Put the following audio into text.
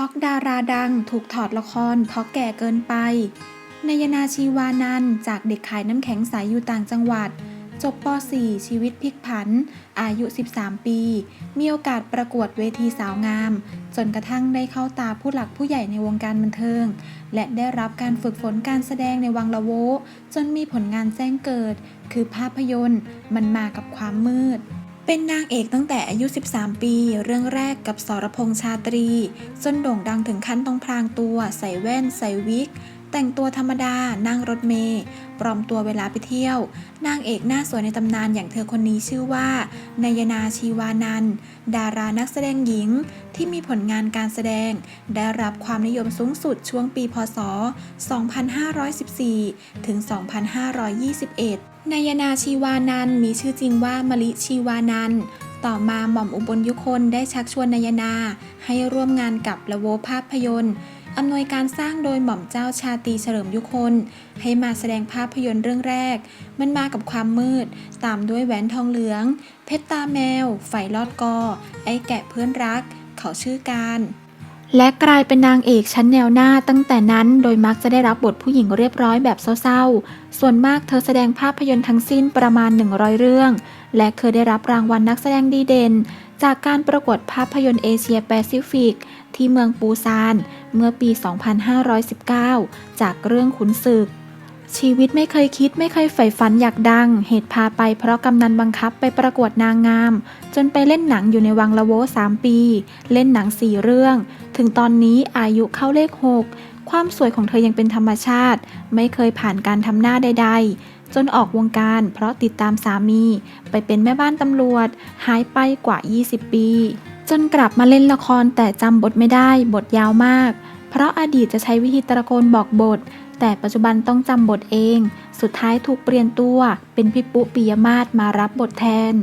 ช็อกดาราดังถูกถอดละครเพราะแก่เกินไป นายนาชีวานันท์จากเด็กขายน้ำแข็งใสอยู่ต่างจังหวัด จบป .4 ชีวิตพลิกผัน อายุ 13 ปี มีโอกาสประกวดเวทีสาวงาม จนกระทั่งได้เข้าตาผู้หลักผู้ใหญ่ในวงการบันเทิง และได้รับการฝึกฝนการแสดงในวังละโว จนมีผลงานแจ้งเกิด คือภาพยนตร์ มันมากับความมืด เป็นนางเอกตั้งแต่อายุ 13 ปี เรื่องแรกกับสรพงษ์ชาตรี จนโด่งดังถึงขั้นต้องพรางตัว ใส่แว่น ใส่วิก แต่งตัวธรรมดา นั่งรถเมล์ปลอมตัวเวลาไปเที่ยว นางเอกหน้าสวยในตำนานอย่างเธอคนนี้ชื่อว่านายนาชีวานัน ดารานักแสดงหญิง ที่มีผลงานการแสดง ได้รับความนิยมสูงสุดช่วงปีพศ 2514 ถึง 2521 นายนาชีวานันมีชื่อจริงว่ามลิชีวานันต่อมาหม่อมอุบลยุคนได้ชักชวนนายนา ให้ร่วมงานกับละโวภาพยนตร์อำนวยการสร้างโดยหม่อมเจ้าชาตีเฉลิมยุคน ให้มาแสดงภาพยนตร์เรื่องแรก มันมากับความมืด ตามด้วยแหวนทองเหลือง เพชรตาแมว ไฟลอดกอ ไอ้แกะเพื่อนรัก เขาชื่อการ และกลายเป็นนางเอกชั้นแนวหน้าตั้งแต่นั้นโดยมักจะได้รับบทผู้หญิงเรียบร้อยแบบเศร้าๆ ส่วนมากเธอแสดงภาพยนตร์ทั้งสิ้นประมาณ 100 เรื่อง และเคยได้รับรางวัลนักแสดงดีเด่น จากการประกวดภาพยนตร์เอเชียแปซิฟิก ที่เมืองปูซาน เมื่อปี 2519 จากเรื่องขุนศึก ชีวิตไม่เคยคิดไม่เคยใฝ่ฝันอยากดัง เหตุพาไปเพราะกำนันบังคับไปประกวดนางงาม จนไปเล่นหนังอยู่ในวังละโว3ปี เล่นหนัง4เรื่อง ถึงตอนนี้อายุเข้าเลข 6 ความสวยของเธอยังเป็นธรรมชาติ ไม่เคยผ่านการทำหน้าใด ๆ จนออกวงการเพราะติดตามสามี ไปเป็นแม่บ้านตำรวจ หายไปกว่า 20 ปี จนกลับมาเล่นละครแต่จำบทไม่ได้บทยาวมาก เพราะอดีตจะใช้วิธีตะโกนบอกบท แต่ปัจจุบันต้องจำบทเอง สุดท้ายถูกเปลี่ยนตัวเป็นพี่ปุ๊ปิยมาศมารับบทแทน